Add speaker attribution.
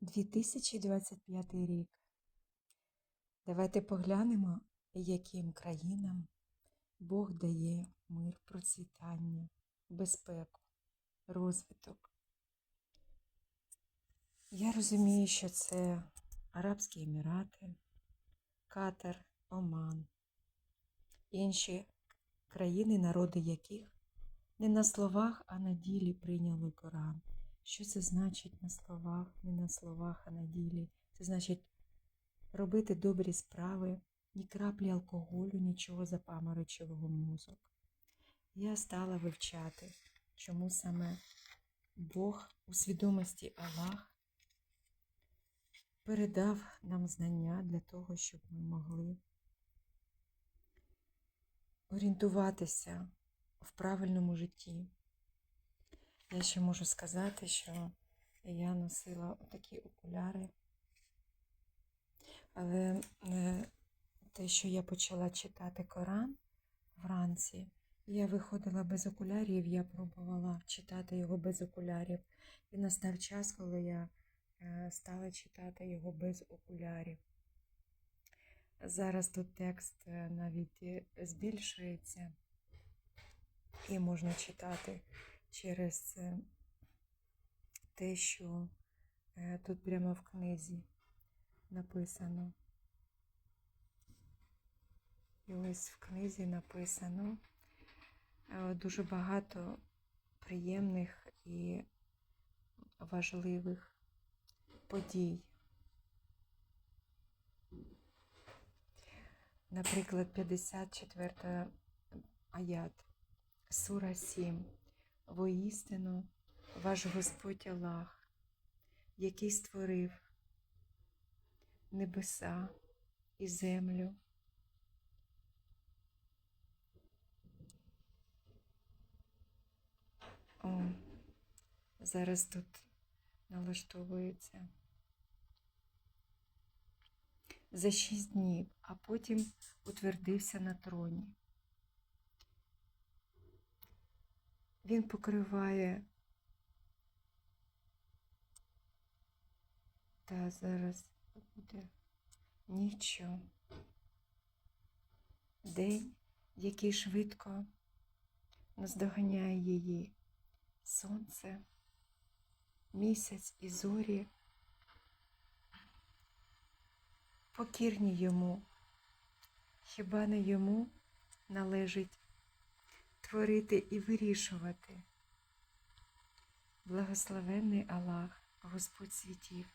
Speaker 1: 2025 рік. Давайте поглянемо, яким країнам Бог дає мир, процвітання, безпеку, розвиток. Я розумію, що це Арабські Емірати, Катар, Оман, інші країни, народи яких не на словах, а на ділі прийняли Коран. Що це значить на словах, не на словах, а на ділі? Це значить робити добрі справи, ні краплі алкоголю, нічого запаморочивого мозок. Я стала вивчати, чому саме Бог у свідомості Аллах передав нам знання для того, щоб ми могли орієнтуватися в правильному житті. Я ще можу сказати, що я носила такі окуляри, але е, те, що я почала читати Коран вранці, я виходила без окулярів, я пробувала читати його без окулярів. І настав час, коли я е, стала читати його без окулярів. Зараз тут текст е, навіть збільшується, і можна читати через е, те, що е, тут прямо в книзі написано. І ось в книзі написано е, дуже багато приємних і важливих подій. Наприклад, 54 аят, Сура 7. Воістину ваш Господь Аллах, який створив небеса і землю. О, зараз тут налаштовується за шість днів, а потім утвердився на троні. Він покриває та зараз буде нічого. День, який швидко наздоганяє її сонце, місяць і зорі, покірні йому, хіба не йому належить творити і вирішувати. Благословенний Аллах, Господь світів,